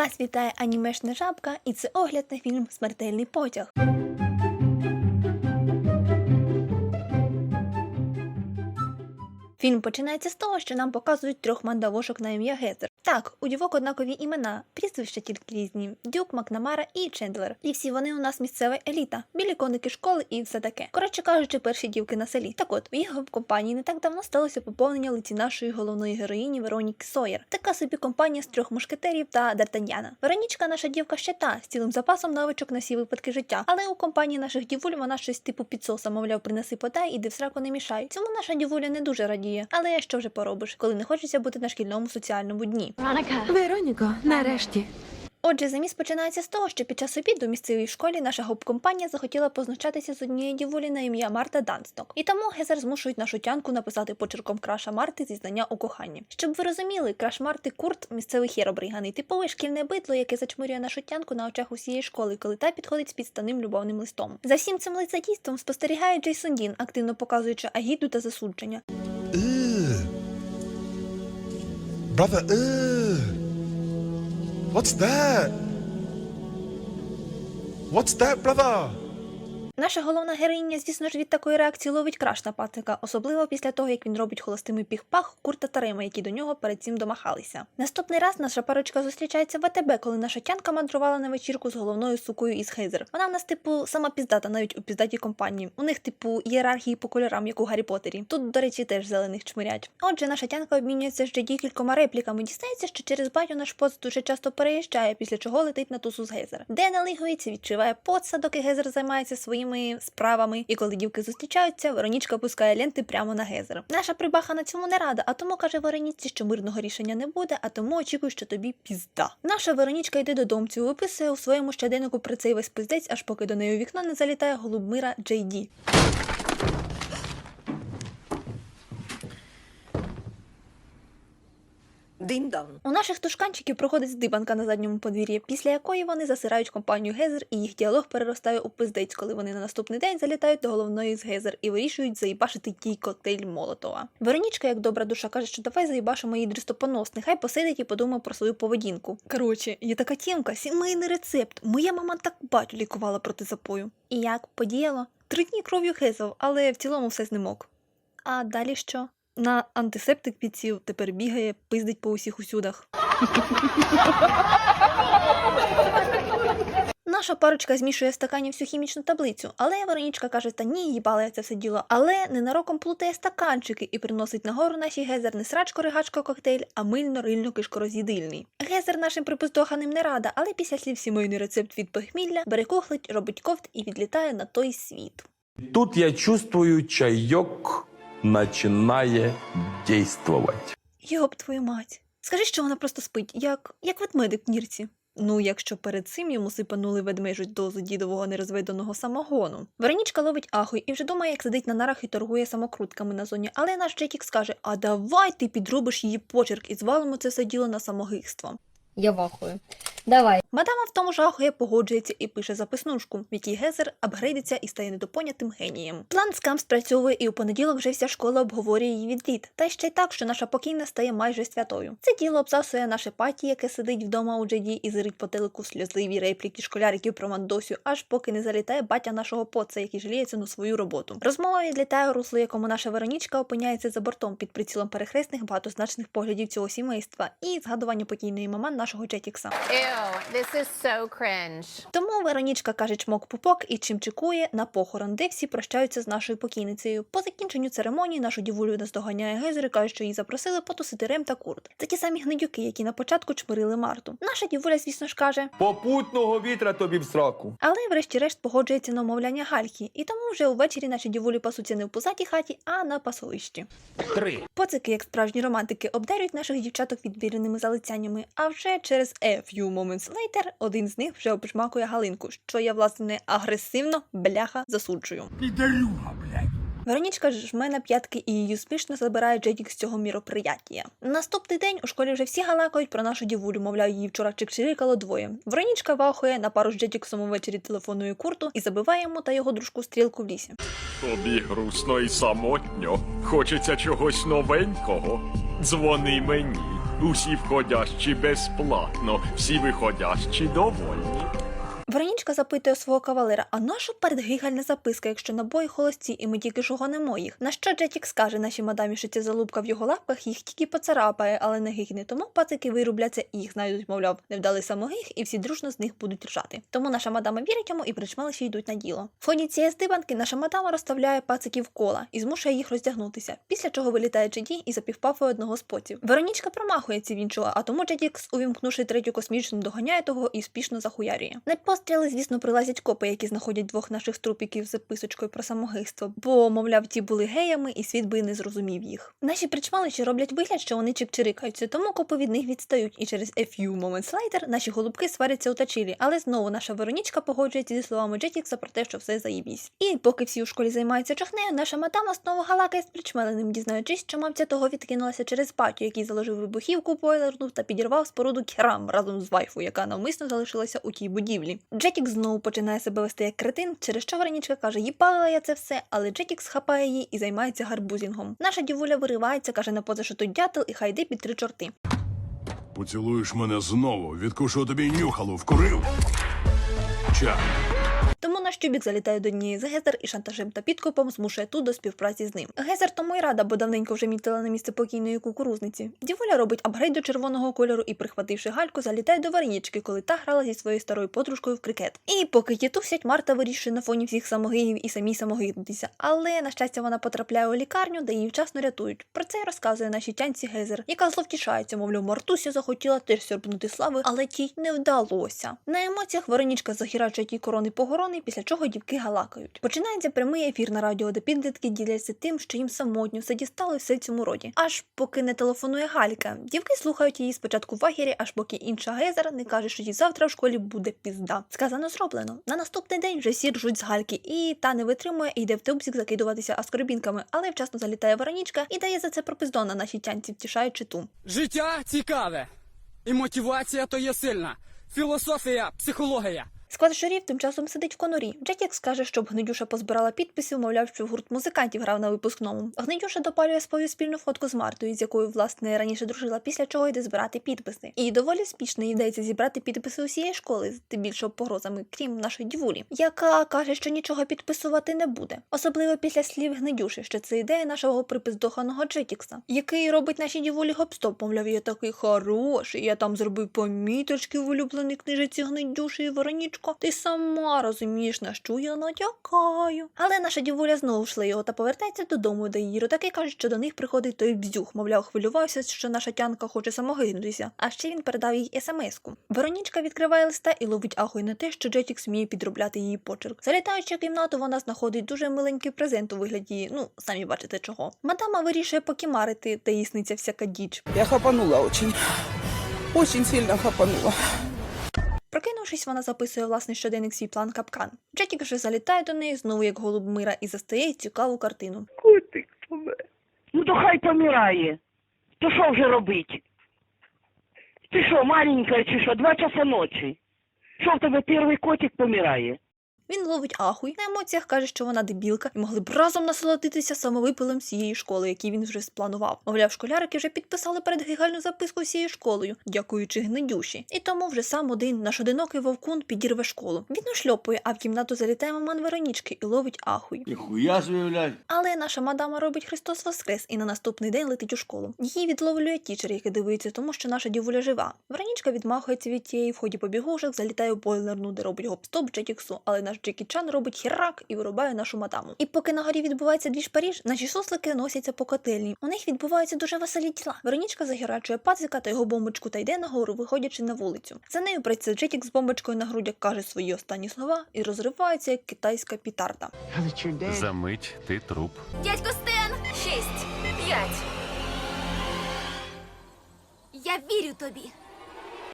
Вас вітає анімешна жабка, і це огляд на фільм Смертельний потяг. Фільм починається з того, що нам показують трьох мандавошок на ім'я Гезер. Так, у дівок однакові імена, прізвища тільки різні: Дюк, Макнамара і Чендлер. І всі вони у нас місцева еліта, білі коники школи і все таке. Коротше кажучи, перші дівки на селі. Так от, в їх компанії не так давно сталося поповнення лиці нашої головної героїні Вероніки Сойер. Така собі компанія з трьох мушкетерів та Д'Артаньяна. Веронічка, наша дівка ще та з цілим запасом навичок на всі випадки життя. Але у компанії наших дівуль вона щось типу підсоса, мовляв, принеси подай, іди в сраку не мішай. Цьому наша дівуля не дуже радіє. Але що вже поробиш, коли не хочеться бути на шкільному соціальному дні. Вероніко, нарешті. Отже, заміс починається з того, що під час обіду в місцевій школі наша гоп-компанія захотіла позначатися з однієї дівулі на ім'я Марта Дансток. І тому Гезер змушують нашу тянку написати почерком краша Марти зі знання у коханні. Щоб ви розуміли, краш Марти Курт місцевий херобриганий, типове шкільне бидло, яке зачмурює нашу тянку на очах усієї школи, коли та підходить з підстаним любовним листом. За всім цим лицедійством спостерігає Джейсон Дін, активно показуючи агіду та засудження. Brother, ugh. What's that? What's that, brother? Наша головна героїня, звісно ж, від такої реакції ловить краш на пацика, особливо після того, як він робить холостими піх-пах Курта та Рема, які до нього перед цим домахалися. Наступний раз наша парочка зустрічається в АТБ, коли наша тянка мандрувала на вечірку з головною сукою із Хейзер. Вона в нас, типу, сама піздата, навіть у піздатій компанії. У них, типу, ієрархії по кольорам, як у Гаррі Поттері. Тут, до речі, теж зелених чмирять. Отже, наша тянка обмінюється з Джеді кількома репліками. Дістається, що через батю наш поц дуже часто переїжджає, після чого летить на тусу з Гезер. Де налигується, відчуває поца, доки Гезер займається своїми справами. І коли дівки зустрічаються, Веронічка пускає ленти прямо на Гезер. Наша прибаха на цьому не рада, а тому каже Вероніці, що мирного рішення не буде, а тому очікує, що тобі пізда. Наша Веронічка йде додомцю, виписує у своєму щоденнику про цей весь пиздець, аж поки до неї у вікно не залітає голубмира Джей Ді. Динь-дан. У наших тушканчиків проходить здибанка на задньому подвір'ї, після якої вони засирають компанію Гезер, і їх діалог переростає у пиздець, коли вони на наступний день залітають до головної з Гезер і вирішують заїбашити тій коктейль Молотова. Веронічка, як добра душа, каже, що давай заїбашимо її дрістопонос, нехай посидить і подумає про свою поведінку. Коротше, є така тємка, сімейний рецепт. Моя мама так батю лікувала проти запою. І як подіяло? Три дні кров'ю Гезов, але в цілому все знемок. А далі що? На антисептик підсів, тепер бігає, пиздить по усіх усюдах. Наша парочка змішує в стакані всю хімічну таблицю, але Веронічка каже, та ні, їбала це все діло. Але ненароком плутає стаканчики і приносить нагору нашій гезер не срачко ригачко коктейль, а мильно рильно кишкороз'їдильний. Гезер нашим припиздоханим не рада, але після слів сімейний рецепт від похмілля бере кухлить, робить ковт і відлітає на той світ. Тут я чувствую, чаек начинает действовать. Йоп твою мать. Скажи, що вона просто спить, як, як ведмедик нірці. Ну, якщо перед цим йому сипанули ведмежу дозу дідового нерозведеного самогону. Веронічка ловить ахуй і вже думає, як сидить на нарах і торгує самокрутками на зоні. Але наш Джекік скаже: А давай ти підробиш її почерк і звалимо це все діло на самогибство. Я вахую. Давай. Мадама в тому ж ахує погоджується і пише записнушку, в якій Гезер апгрейдиться і стає недопонятим генієм. План скам спрацьовує, і у понеділок вже вся школа обговорює її відліт. Та ще й так, що наша покійна стає майже святою. Це діло обсасує наше паті, яке сидить вдома у Джеді і зирить по телеку сльозливі репліки школяриків про Мандосю, аж поки не залітає батя нашого поца, який жаліється на свою роботу. Розмова відлітає у русло, якому наша Веронічка опиняється за бортом під прицілом перехресних багатозначних поглядів цього сімейства і згадування покійної мами нашого Джетікса. Ew, this is so cringe. Тому Веронічка каже чмок пупок і чимчикує на похорон, де всі прощаються з нашою покійницею. По закінченню церемонії нашу дівулю наздоганяє Гезер і каже, що її запросили потусити Рем та Курт. Це ті самі гнидюки, які на початку чмирили Марту. Наша дівуля, звісно ж, каже, Попутного вітра тобі в сраку. але врешті-решт погоджується на умовляння Гальки, і тому вже увечері наші дівулі пасуться не в пузатій хаті, а на пасовищі. Три. Поцики, як справжні романтики, обдарюють наших дівчаток відбіреними залицяннями, а вже через a few moments later один з них вже обжмакує Галинку, що я, власне, агресивно, бляха, засуджую. Веронічка ж жме на п'ятки і її успішно забирає Джедік з цього міроприяття. Наступний день у школі вже всі галакають про нашу дівулю, мовляв, її вчора чикчирикало двоє. Веронічка вахує на пару з Джедіксом увечері телефонує курту і забиває йому та його дружку стрілку в лісі. Тобі грустно і самотньо. Хочеться чогось новенького. Дзвони мені. Усі входящі безплатно, всі виходящі довольні. Веронічка запитує свого кавалера, а нащо передгигальна записка, якщо набої холості, і ми тільки ж гонимо їх? На що Джетік скаже нашій мадамі, що ця залупка в його лапках їх тільки поцарапає, але не гигне. Тому пацики вирубляться і їх знайдуть, мовляв, невдалий самогиг, і всі дружно з них будуть ржати. Тому наша мадама вірить йому і причмалиші йдуть на діло. В ході цієї здибанки наша мадама розставляє пациків кола і змушує їх роздягнутися, після чого вилітає Джеді і запівпафує одного з потів. Веронічка промахується в іншого, а тому Джетікс, увімкнувши третю космічну, доганяє того і спішно захуярює. Постріли, звісно, прилазять копи, які знаходять двох наших трупіків з записочкою про самогейство, бо, мовляв, ті були геями, і світ би не зрозумів їх. Наші причмаличі роблять вигляд, що вони чик-чирикаються, тому копи від них відстають, і через a few moments later наші голубки сваряться у тачілі, але знову наша Веронічка погоджується зі словами Джетікса про те, що все заїбісь. І поки всі у школі займаються чахнею, наша мадама знову галакає з причмеленим, дізнаючись, що мамця того відкинулася через батю, який заложив вибухівку бойлерну та підірвав споруду керам разом з вайфу, яка навмисно залишилася у тій будівлі. Джетік знову починає себе вести як кретин, через що Веронічка каже, їбала я це все, але Джетік схапає її і займається гарбузінгом. Наша дівуля виривається, каже на поза, що тут дятел і хайди під три чорти. Поцілуєш мене знову, відкушу тобі нюхало, вкурив. Ча. Тому наш тюбік залітає до однієї з Гезер і шантажем та підкупом змушує ту до співпраці з ним. Гезер тому й рада, бо давненько вже мітила на місце покійної кукурузниці. Дівуля робить апгрейд до червоного кольору і, прихвативши гальку, залітає до Варенічки, коли та грала зі своєю старою подружкою в крикет. І поки ті тусять, Марта вирішує на фоні всіх самогинів і самій самогинутися. Але на щастя вона потрапляє у лікарню, де її вчасно рятують. Про це й розказує нашій тянці Гезер, яка зловтішається, мовляв, Мартуся захотіла теж сьорбнути слави, але тій не вдалося. На емоціях Веронічка захірачує ті корони погорони, після чого дівки галакають. Починається прямий ефір на радіо, де підлітки діляться тим, що їм самотньо все дістало все в цьому роді. Аж поки не телефонує Галька. Дівки слухають її спочатку в агірі, аж поки інша Гезер не каже, що їй завтра в школі буде пізда. Сказано зроблено. На наступний день вже всі ржуть з Гальки, і та не витримує і йде в тубзик закидуватися аскорбінками, але вчасно залітає Веронічка і дає за це пропиздон на нашій тянці, втішаючи ту. Життя цікаве. І мотивація то є сильна. Філософія, психологія. Склад журів тим часом сидить в конурі. Джетік скаже, щоб Гнедюша позбирала підписів, мовляв, що гурт музикантів грав на випускному. Гнедюша допалює свою спільну фотку з Мартою, з якою власне раніше дружила, після чого йде збирати підписи. І доволі спішно їй вдається зібрати підписи усієї школи, з тим більше погрозами, крім нашої дівулі, яка каже, що нічого підписувати не буде. Особливо після слів Гнедюші, що це ідея нашого припиздоханого Джетікса, який робить нашій дівулі гоп-стоп, мовляв, я такий хороший, я там зробив поміточки в улюбленій книжиці Гнедюші і Веронічко. Ти сама розумієш, на що я натякаю. Але наша дівуля знову шле його та повертається додому, де її ротаки кажуть, що до них приходить той бзюх, мовляв, хвилювався, що наша тянка хоче самогинутися. А ще він передав їй смс-ку. Веронічка відкриває листа і ловить ахуй на те, що Джетік сміє підробляти її почерк. Залітаючи в кімнату, вона знаходить дуже миленький презент у вигляді, ну самі бачите чого. Мадама вирішує покімарити, та їй всяка діч. Я хапанула очень. Очень сильно хапанула. Прокинувшись, вона записує власний щоденник свій план капкан. Джетік вже залітає до неї знову як голуб мира і застає цікаву картину. Котик помер. Ну то хай помирає. То що вже робить? Ти що, маленька чи що, два часа ночі? Що в тебе перший котик помирає? Він ловить ахуй, на емоціях каже, що вона дебілка, і могли б разом насолодитися самовипилом всієї школи, який він вже спланував. Мовляв, школярики вже підписали передгігальну записку всією школою, дякуючи гнедюші. І тому вже сам один наш одинокий вовкун підірве школу. Він ушльопує, а в кімнату залітає маман Веронічки і ловить ахуй. Ніхуя звіявлять. Але наша мадама робить Христос Воскрес і на наступний день летить у школу. Її відловлює тічер, який дивиться, тому що наша дівуля жива. Веронічка відмахується від тієї в ході побігушок, залітає в бойлерну, де робить гоп-стоп Джетіксу, але наш Джекі Чан робить хірак і вирубає нашу мадаму. І поки на горі відбувається двіж Паріж, наші суслики носяться по котельні. У них відбуваються дуже веселі діла. Веронічка загірачує пацика та його бомбочку та йде нагору, виходячи на вулицю. За нею працює Джетік з бомбочкою на грудях, каже свої останні слова і розривається як китайська пітарда. Замить ти труп. Дядько Стен! Шість, п'ять. Я вірю тобі.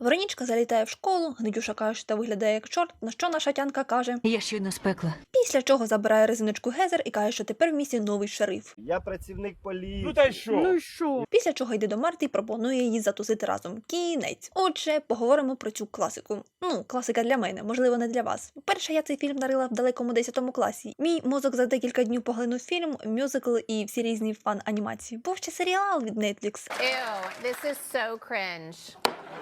Веронічка залітає в школу, Гнедюша каже, що та виглядає як чорт, на що наша тянка каже, Я щойно спекла. після чого забирає резиночку Гезер і каже, що тепер в місті новий шериф. Я працівник поліції. Ну та й що? що? Після чого йде до Марти і пропонує її затусити разом. Кінець. Отже, поговоримо про цю класику. Ну, класика для мене, можливо, не для вас. Перше, я цей фільм дарила в далекому 10 класі. Мій мозок за декілька днів поглинув фільм, мюзикл і всі різні фан-анімації. Був ще серіал від Netflix. Ew, this is so cringe.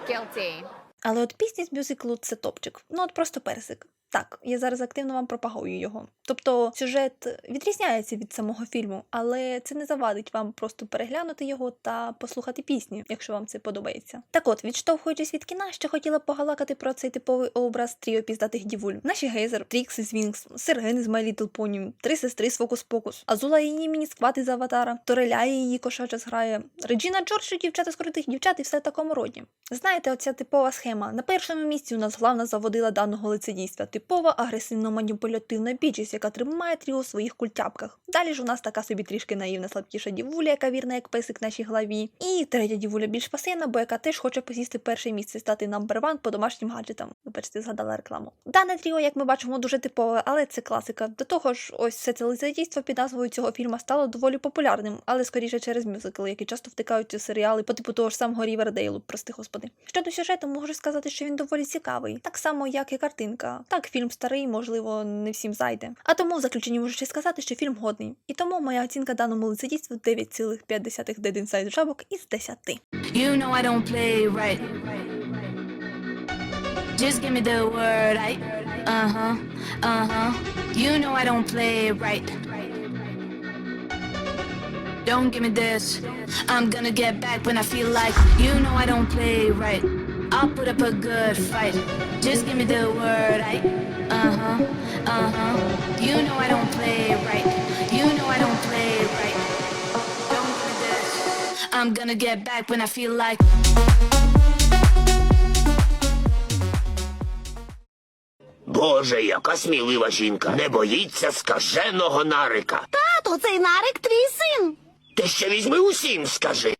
Guilty. Але от пісні з мюзиклу це топчик. Ну от просто персик. Так, я зараз активно вам пропагую його. Тобто сюжет відрізняється від самого фільму, але це не завадить вам просто переглянути його та послухати пісні, якщо вам це подобається. Так от, відштовхуючись від кіна, ще хотіла погалакати про цей типовий образ тріо піздатих дівуль. Наші гейзер, Трікс із Вінкс, Сирген з My Little три сестри з Фокус Покус, Азула її мініскват із Аватара, Тореля її кошача зграє, Реджіна Джордж, дівчата з крутих дівчат і все такому роді. Знаєте, оця типова схема. На першому місці у нас главна заводила даного лицедійства. Типова агресивно-маніпулятивна бічість, яка тримає тріо у своїх культяпках. Далі ж у нас така собі трішки наївна слабкіша дівуля, яка вірна як песик нашій главі. І третя дівуля більш пасивна, бо яка теж хоче посісти перше місце, стати number one по домашнім гаджетам. Вибачте, згадала рекламу. Дане тріо, як ми бачимо, дуже типове, але це класика. До того ж, ось все це лицедійство під назвою цього фільму стало доволі популярним, але скоріше через мюзикли, які часто втикають у серіали по типу того ж самого Рівердейлу, прости господи. Щодо сюжету, можу сказати, що він доволі цікавий, так само як і картинка. Так, фільм старий, можливо, не всім зайде. А тому в заключенні можу ще сказати, що фільм годний. І тому моя оцінка даному лицедійству 9,5 Dead Inside жабок із 10. You know I don't play right. Just give me the word, I. Uh huh, uh huh. You know I don't play right. Don't give me this. I'm gonna get back when I feel like. You know I don't play right. I'll put up a good fight. Just give me the word, I. Uh huh, uh huh. You know I don't play right. You know I don't play right. Don't me this. I'm gonna get back when I feel like. Боже, яка смілива жінка. Не боїться скаженого нарика. Тато, цей нарик твій син. Ти ще візьми усім, скажи.